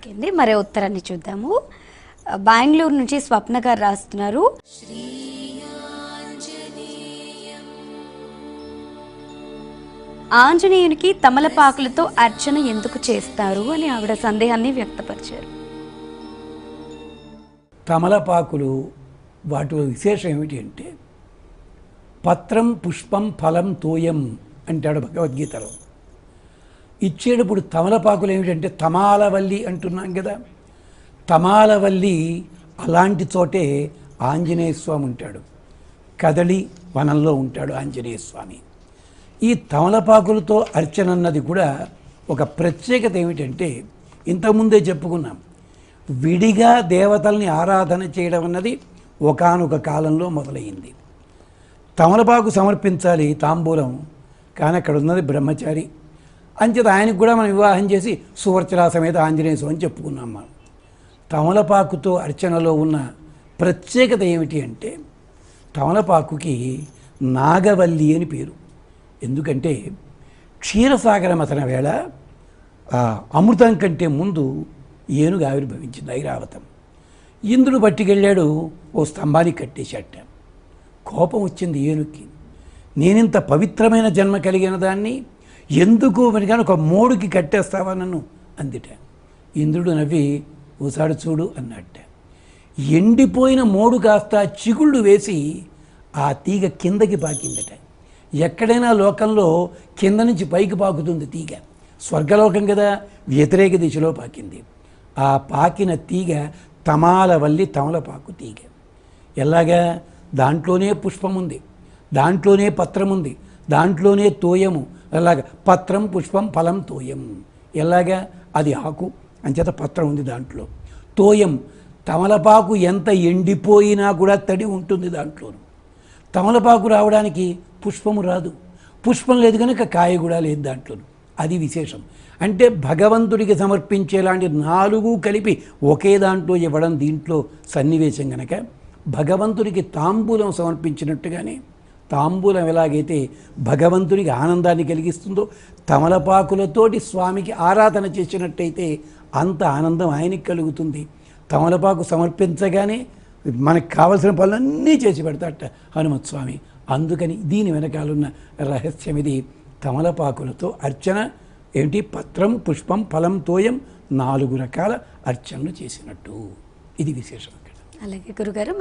Okay అండి మరే ఉత్తరాన్ని చూద్దాము. బెంగళూరు నుంచి స్వప్న గారు రాస్తున్నారు. ఆంజనేయునికి తమలపాకులతో అర్చన ఎందుకు చేస్తారు అని ఆవిడ సందేహాన్ని వ్యక్తపరిచారు. తమలపాకులు వాటి విశేషం ఏమిటి అంటే పత్రం పుష్పం ఫలం తోయం అంటాడు భగవద్గీతలో. ఇచ్చేటప్పుడు తమలపాకులు ఏమిటంటే తమాలవల్లి అంటున్నాం కదా. తమాలవల్లి అలాంటి చోటే ఆంజనేయ స్వామి ఉంటాడు. కదలి వనంలో ఉంటాడు ఆంజనేయ స్వామి. ఈ తమలపాకులతో అర్చన అన్నది కూడా ఒక ప్రత్యేకత ఏమిటంటే ఇంతకుముందే చెప్పుకున్నాం. విడిగా దేవతల్ని ఆరాధన చేయడం అన్నది ఒకానొక కాలంలో మొదలైంది. తమలపాకు సమర్పించాలి తాంబూలం కానీ అక్కడ ఉన్నది బ్రహ్మచారి. అంచేత ఆయనకు కూడా మనం వివాహం చేసి సువర్చలా సమేత ఆంజనేయ స్వామి చెప్పుకున్నాం మనం. తమలపాకుతో అర్చనలో ఉన్న ప్రత్యేకత ఏమిటి అంటే తమలపాకుకి నాగవల్లి అని పేరు. ఎందుకంటే క్షీరసాగర మతన వేళ అమృతం కంటే ముందు ఏనుగు ఆవిర్భవించింది ఐరావతం. ఇంద్రుడు పట్టుకెళ్ళాడు ఓ స్తంభానికి కట్టేశాట కోపం వచ్చింది ఏనుక్కి నేనింత పవిత్రమైన జన్మ కలిగిన దాన్ని ఎందుకు మరి ఒక మోడుకి కట్టేస్తావా నన్ను? అందిట. ఇంద్రుడు నవ్వి ఓసారి చూడు అన్నట్ట ఎండిపోయిన మోడు కాస్త చిగుళ్ళు వేసి ఆ తీగ కిందకి పాకిందట. ఎక్కడైనా లోకంలో కింద నుంచి పైకి పాకుతుంది తీగ. స్వర్గలోకం కదా వ్యతిరేక దిశలో పాకింది. ఆ పాకిన తీగ తమాల వల్లి తమలపాకు తీగ. ఎలాగా? దాంట్లోనే పుష్పం ఉంది దాంట్లోనే పత్రం ఉంది దాంట్లోనే తోయము. అలాగ పత్రం పుష్పం ఫలం తోయం. ఎలాగా? అది ఆకు. అంచేత పత్రం ఉంది దాంట్లో. తోయం తమలపాకు ఎంత ఎండిపోయినా కూడా తడి ఉంటుంది దాంట్లోను. తమలపాకు రావడానికి పుష్పము రాదు. పుష్పం లేదు కనుక కాయ కూడా లేదు దాంట్లో అది విశేషం. అంటే భగవంతుడికి సమర్పించేలాంటి నాలుగు కలిపి ఒకే దాంట్లో ఇవ్వడం దీంట్లో సన్నివేశం కనుక భగవంతుడికి తాంబూలం సమర్పించినట్టుగానే తాంబూలం ఎలాగైతే భగవంతునికి ఆనందాన్ని కలిగిస్తుందో తమలపాకులతోటి స్వామికి ఆరాధన చేసినట్టయితే అంత ఆనందం ఆయనకి కలుగుతుంది. తమలపాకు సమర్పించగానే మనకు కావలసిన పనులన్నీ చేసి పెడతాట హనుమత్ స్వామి. అందుకని దీని వెనకాలన్న రహస్యం ఇది తమలపాకులతో అర్చన ఏంటి? పత్రం పుష్పం ఫలం తోయం నాలుగు రకాల అర్చనలు చేసినట్టు. ఇది విశేషం అలాగే గురుగారు